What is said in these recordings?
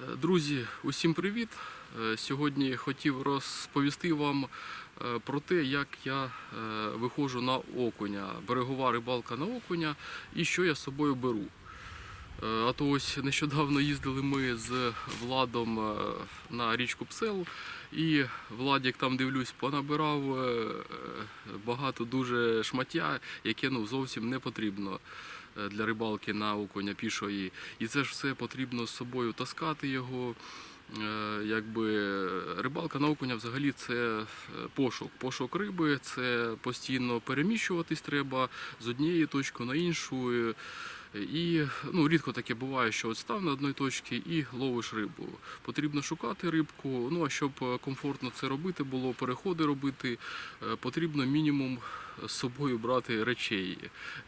Друзі, усім привіт! Е, Сьогодні хотів розповісти вам е, про те, як я е, виходжу на окуня, берегова рибалка на окуня і що я з собою беру. А то ось нещодавно їздили ми з Владом на річку Псел, і Владік там дивлюсь, понабирав багато дуже шмаття, яке ну зовсім не потрібно для рибалки на окуня пішої. І це ж все потрібно з собою таскати його. Е, Якби рибалка на окуня взагалі це е, пошук. Пошук риби, це постійно переміщуватись треба з однієї точки на іншу. І ну, рідко таке буває, що от став на одній точці і ловиш рибу. Потрібно шукати рибку. Ну а щоб е, комфортно це робити було, переходи робити, е, потрібно мінімум з собою брати речей.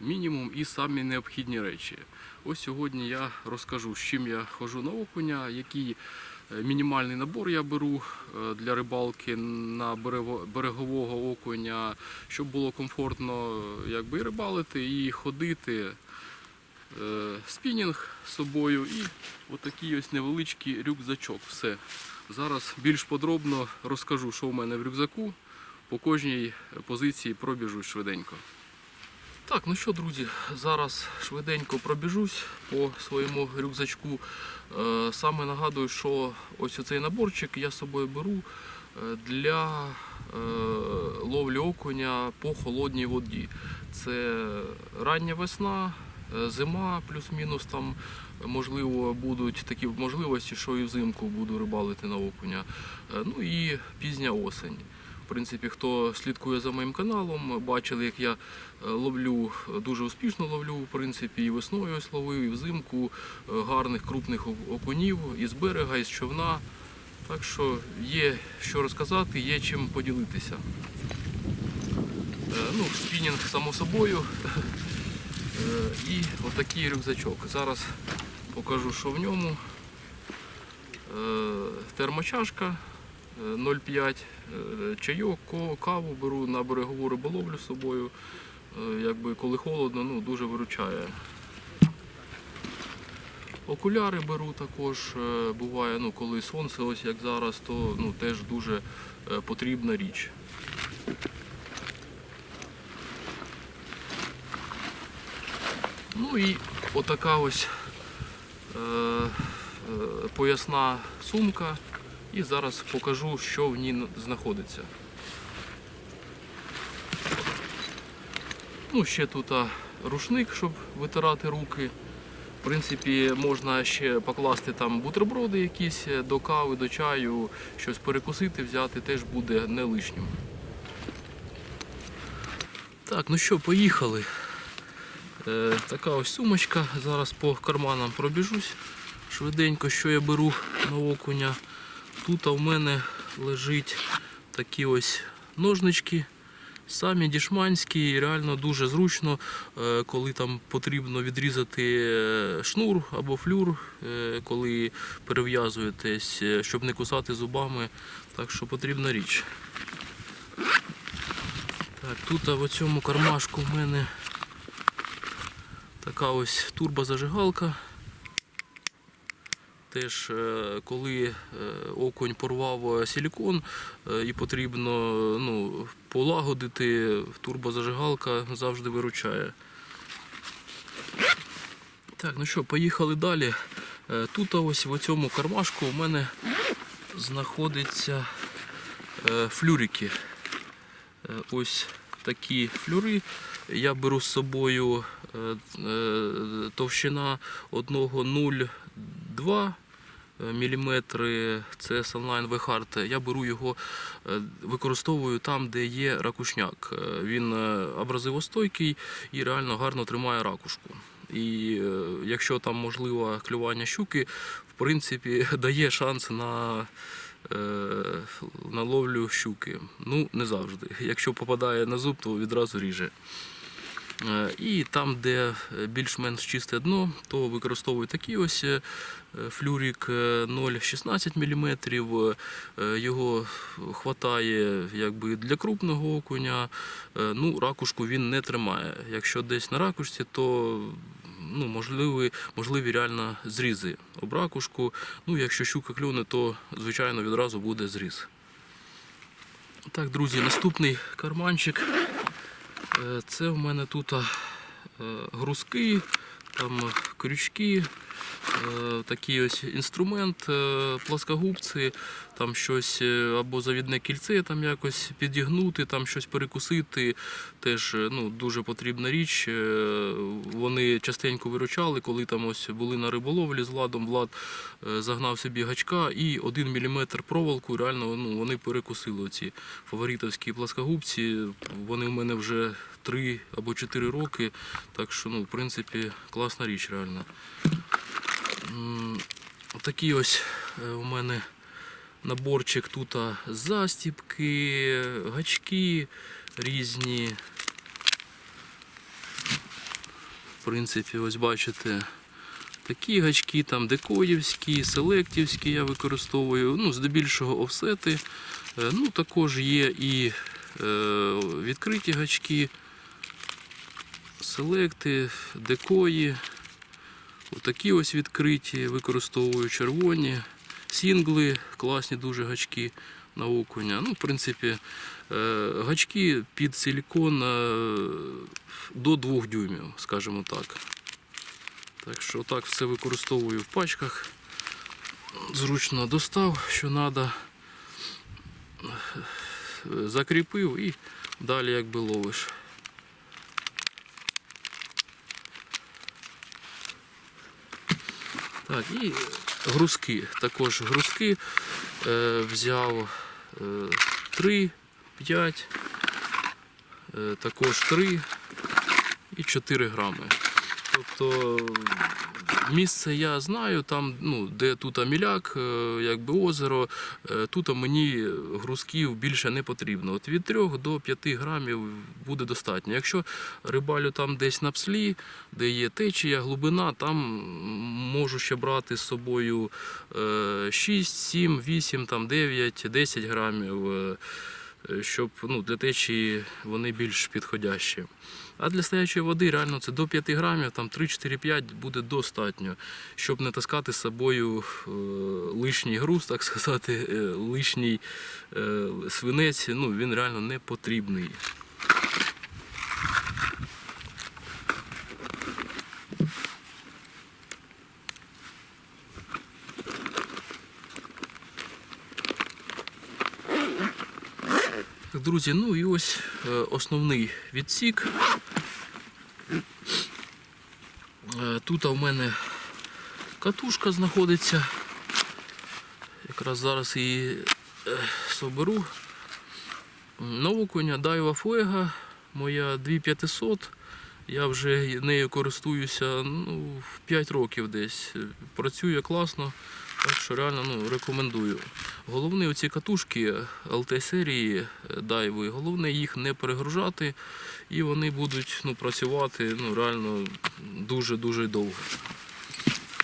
Мінімум і самі необхідні речі. Ось сьогодні я розкажу, з чим я ходжу на окуня, який е, мінімальний набор я беру для рибалки на берегового окуня, щоб було комфортно якби, рибалити, і ходити. Е, Спінінг з собою і отакий ось невеличкий рюкзачок. Все. Зараз більш подробно розкажу, що в мене в рюкзаку. По кожній позиції пробіжу швиденько. Так, ну що, друзі, зараз швиденько пробіжусь по своєму рюкзачку. Е, Саме нагадую, що ось цей наборчик я з собою беру е, для ловлі окуня по холодній воді. Це рання весна, зима, плюс-мінус там можливо будуть такі можливості, що і взимку буду рибалити на окуня. Е, Ну і пізня осень. В принципі, хто слідкує за моїм каналом, бачили, як я е, ловлю, е, дуже успішно ловлю, в принципі, і весною ось ловив, і взимку е, гарних крупних окунів із берега, із човна. Так що є що розказати, є чим поділитися. Е, Ну, спінінг само собою. Е, І отакий рюкзачок. Зараз покажу, що в ньому. Е, Термочашка е, 0,5, е, чайок, каву беру на берегову риболовлю з собою. Якби коли холодно, ну дуже виручає. Окуляри беру також. Буває, ну коли сонце, ось як зараз, то ну, теж дуже потрібна річ. Ну і отака ось е, е, поясна сумка. І зараз покажу, що в ній знаходиться. Ну, ще тут рушник, щоб витирати руки. В принципі, можна ще покласти там бутерброди якісь е, до кави, до чаю, щось перекусити, взяти теж буде не лишнім. Так, ну що, поїхали. Е, така ось сумочка. Зараз по карманам пробіжусь. Швиденько, що я беру на окуня. Тут у мене лежить такі ось ножнички. Самі дішманські, реально дуже зручно, е, коли там потрібно відрізати е, шнур або флюр, коли перев'язуєтесь, щоб не кусати зубами. Так що потрібна річ. Так, тут в цьому кармашку в мене така ось турбозажигалка. Теж е, коли е, окунь порвав е, силікон і потрібно ну, полагодити, турбозажигалка завжди виручає. Так, ну що, поїхали далі. Тут ось в цьому кармашку у мене знаходяться флюрики. Ось такі флюри. Я беру з собою е, е, товщина 1,02 мм. Це Sunline V-Hard. Я беру його, е, використовую там, де є ракушняк. Е, Він е, абразивостойкий і реально гарно тримає ракушку. І е, якщо там можливо клювання щуки, в принципі, дає шанс на е, на ловлю щуки. Ну, не завжди. Якщо попадає на зуб, то відразу ріже. Е, І там, де е, більш-менш чисте дно, то використовую такий ось е, флюрик е, 0,16 мм. Його хватає якби для крупного окуня. Ну, ракушку він не тримає. Якщо десь на ракушці, то ну, можливі, можливі реально зрізи об ракушку. Ну, якщо щука клюне, то звичайно відразу буде зріз. Так, друзі, наступний карманчик. Е, Це в мене тут е, грузки, там крючки, е, такий ось інструмент, плоскогубці, там щось е, або завідне кільце там якось підігнути, там щось перекусити. Теж е, ну, дуже потрібна річ. Е, Вони частенько виручали, коли там ось були на риболовлі з Владом. Влад загнав собі гачка і 1 мм проволоку реально ну, вони перекусили ці фаворитовські плоскогубці. Вони в мене вже 3 або 4 роки. Так що, ну, в принципі, класна річ реально. М, Такий ось у мене наборчик тут застіпки, гачки різні. В принципі, ось бачите, такі гачки, там декоївські, селектівські я використовую, ну, здебільшого офсети. Е, Ну, також є і е, відкриті гачки, селекти, декої. Отакі ось відкриті, використовую червоні, сінгли, класні дуже гачки на окуня. Ну, в принципі, е, гачки під силікон е, до 2 дюймів, скажімо так. Так що так все використовую в пачках. Зручно достав, що треба. Закріпив і далі якби ловиш. Так, і грузки. Також грузки е, взяв е, 3, 5, е, також 3 і 4 грами. Тобто місце я знаю, там, ну, де тут аміляк, е, якби озеро, е, тут мені грузків більше не потрібно. От від 3 до 5 грамів буде достатньо. Якщо рибалю там десь на пслі, де є течія, глибина, там можу ще брати з собою е, 6, 7, 8, там 9, 10 грамів, е, щоб ну, для течії вони більш підходящі. А для стоячої води реально це до 5 грамів, там 3-4-5 буде достатньо, щоб не таскати з собою е, лишній груз, так сказати, е, лишній е, свинець, ну, він реально не потрібний. Так, друзі, ну і ось е, основний відсік. Е, Тут у мене катушка знаходиться. Якраз зараз її е, соберу. На окуня Дайва Фуега, моя 2500. Я вже нею користуюся ну, 5 років десь. Працює класно, так що реально ну, рекомендую. Головне оці катушки LT серії дайви, головне їх не перегружати і вони будуть ну, працювати ну, реально дуже-дуже довго.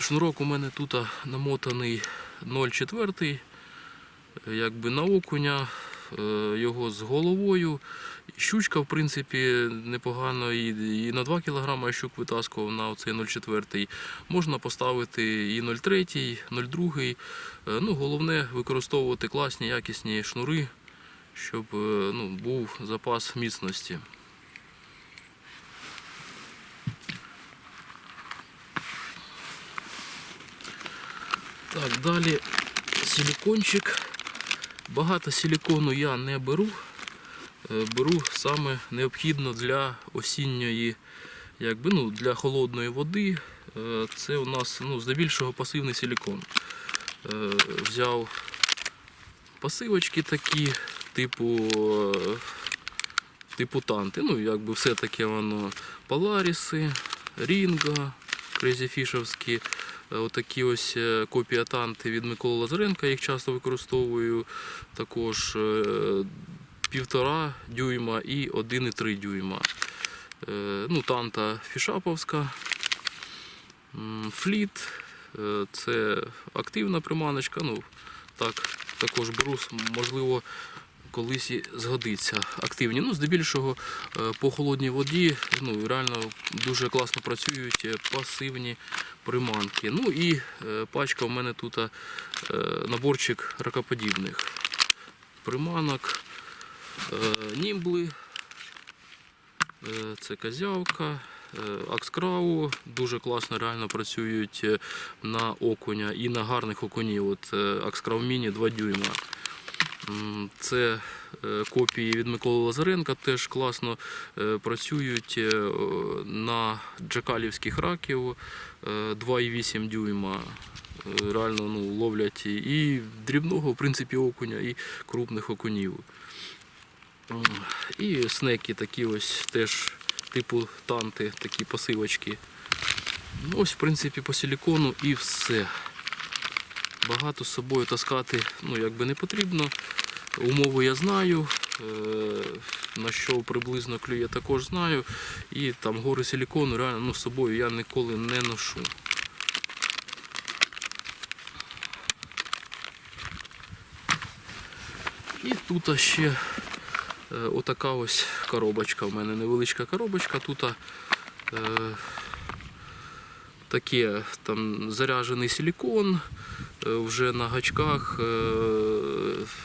Шнурок у мене тут намотаний 0,4, якби на окуня, е, його з головою. Щучка, в принципі, непогано і, і на 2 кг щук витаскував на оцей 0,4. Можна поставити і 0,3, 0,2. Е, Ну, головне використовувати класні, якісні шнури, щоб е, ну, був запас міцності. Так, далі силікончик. Багато силікону я не беру. Е, Беру саме необхідно для осінньої, якби, ну, для холодної води. Е, Це у нас ну, здебільшого пасивний силікон. Е, Взяв пасивочки такі, типу, типу танти. Ну, якби все таке воно Поларіси, Рінга, крезіфішовські. Е, Отакі ось копія танти від Миколи Лазаренка, їх часто використовую. Також е, півтора дюйма і 1,3 дюйма. Е, Ну, танта фішаповська. Фліт. е, Це активна приманочка. Ну, так, також беру, можливо, колись і згодиться активні. Ну, здебільшого е, по холодній воді ну, реально дуже класно працюють пасивні приманки. Ну і пачка в мене тут наборчик ракоподібних приманок, німбли, е, це козявка. е, Акскрау дуже класно реально працюють е, на окуня і на гарних окунів. От е, Акскрау Міні 2 дюйма. Це е, копії від Миколи Лазаренка, теж класно е, працюють е, на джакалівських раків е, 2,8 дюйма. Е, Реально ну, ловлять і дрібного, в принципі, окуня, і крупних окунів. І снеки такі ось теж типу танти, такі посилочки. Ну, Ось, в принципі, по силікону і все. Багато з собою таскати ну, якби не потрібно. Умови я знаю, е, на що приблизно клює також знаю. І там гори силікону реально ну, з собою я ніколи не ношу. І тут ще отака ось коробочка. У мене невеличка коробочка. Тут е, таке там заряджений силікон е, вже на гачках, е,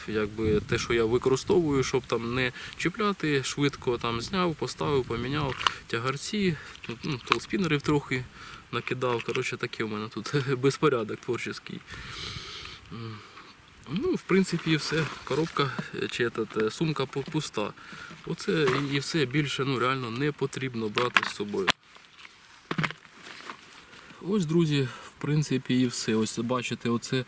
якби те, що я використовую, щоб там не чіпляти, швидко там зняв, поставив, поміняв тягарці, ну, толспінерів трохи накидав. Коротше, таке у мене тут безпорядок творчий. Ну, в принципі, все. Коробка е, чи етат, е, сумка пу- пуста. Оце і- все більше ну, реально не потрібно брати з собою. Ось, друзі, в принципі, і все. Ось бачите, оце, е,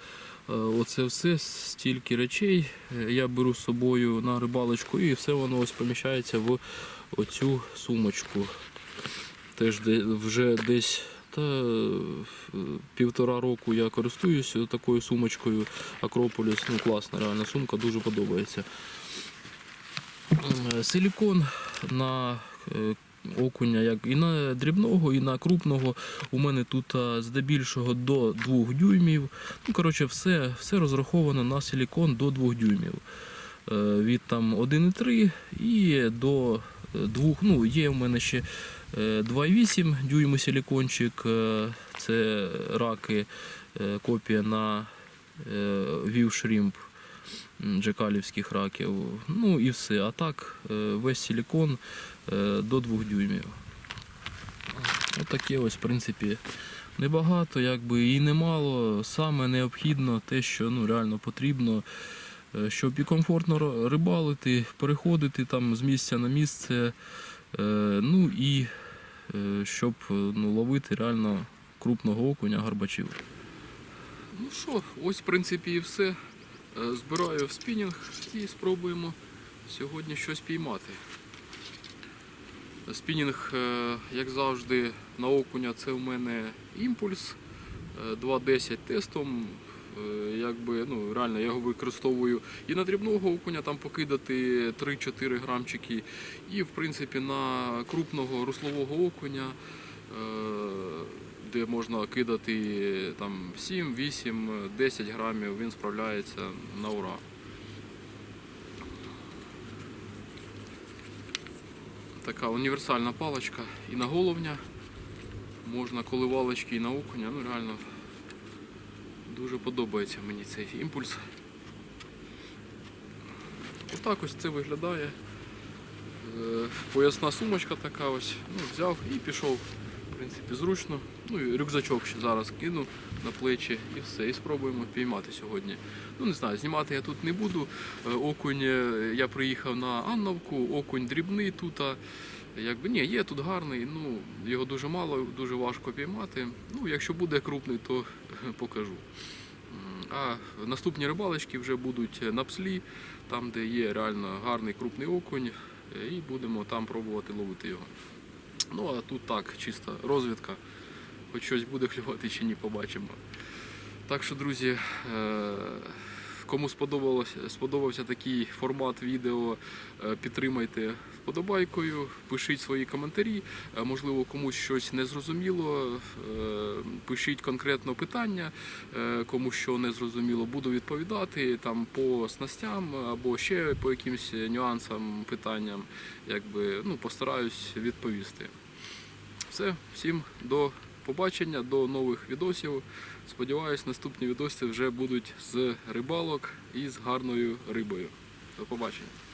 оце все, стільки речей я беру з собою на рибалочку і все воно ось поміщається в оцю сумочку. Теж вже десь та, е, півтора року я користуюся такою сумочкою Акрополіс. Ну, класна, реальна сумка, дуже подобається. Е, Силікон на е, окуня як і на дрібного, і на крупного. У мене тут здебільшого до 2 дюймів. Ну, коротше, все, все розраховано на силікон до 2 дюймів. Від там 1,3 і до 2. Ну, є у мене ще 2,8 дюйму силікончик. е, Це раки, е, копія на Вів Шрімп джекалівських раків. Ну і все. А так, е, весь силікон е, до 2 дюймів. Отаке ось, в принципі, небагато, якби і немало. Саме необхідно те, що ну, реально потрібно, е, щоб і комфортно рибалити, переходити там з місця на місце. Е, Ну і е, щоб е, ну, ловити реально крупного окуня гарбачів. Ну що, ось в принципі і все. Збираю спінінг і спробуємо сьогодні щось піймати. Спінінг, як завжди, на окуня це у мене імпульс е, 2.10 тестом. Е, Якби, ну, реально я його використовую і на дрібного окуня там покидати 3-4 грамчики, і в принципі на крупного руслового окуня, е, де можна кидати там 7, 8, 10 грамів, він справляється на ура. Така універсальна паличка і на головня. Можна коливалочки і на окуня. Ну реально дуже подобається мені цей імпульс. Отак ось це виглядає. Е, Поясна сумочка така ось. Ну, взяв і пішов. В принципі, зручно. Ну і рюкзачок ще зараз кину на плечі і все. І спробуємо піймати сьогодні. Ну не знаю, знімати я тут не буду. Е, Окунь, е, я приїхав на Анновку, окунь дрібний тут. А, Якби ні, є тут гарний, ну його дуже мало, дуже важко піймати. Ну, якщо буде крупний, то покажу. А наступні рибалочки вже будуть на пслі, там, де є реально гарний крупний окунь, е, і будемо там пробувати ловити його. Ну а тут так, чисто розвідка. Хоч щось буде клювати чи ні, побачимо. Так що, друзі, е, Кому сподобався такий формат відео, е, підтримайте вподобайкою, пишіть свої коментарі. Е, Можливо, комусь щось не зрозуміло. е, Пишіть конкретно питання, кому що не зрозуміло, буду відповідати там по снастям або ще по якимось нюансам, питанням. Якби ну постараюсь відповісти. Все, всім до побачення, до нових відосів. Сподіваюсь, наступні відоси вже будуть з рибалок і з гарною рибою. До побачення.